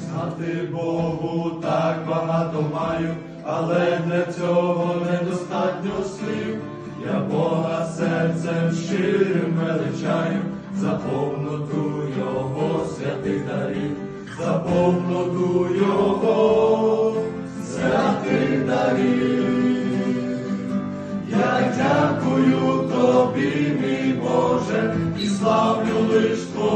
Знати Богу так багато маю, але для цього недостатньо слів. Я Бога серцем щирим величаю, за повноту Його святих дарів, за повноту Його святих дарів. Я дякую тобі, мій Боже, і славлю лиш за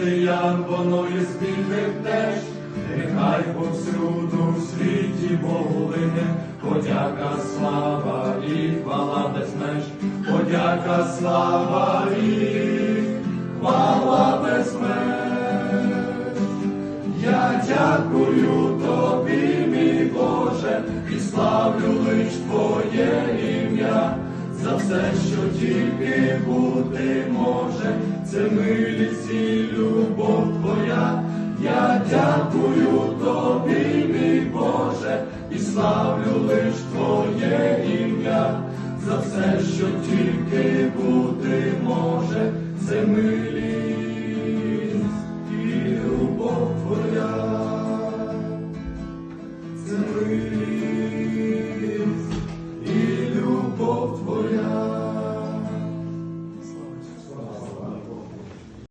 християн воно є спільним теж. Нехай повсюду в світі Богу лине, подяка, слава і хвала без меж, подяка, слава і хвала без меж. Я дякую тобі, мій Боже, і славлю лиш Твоє ім'я, за все, що тільки бути може, це милість лиш Твоє ім'я, за все, що тільки бути може, це.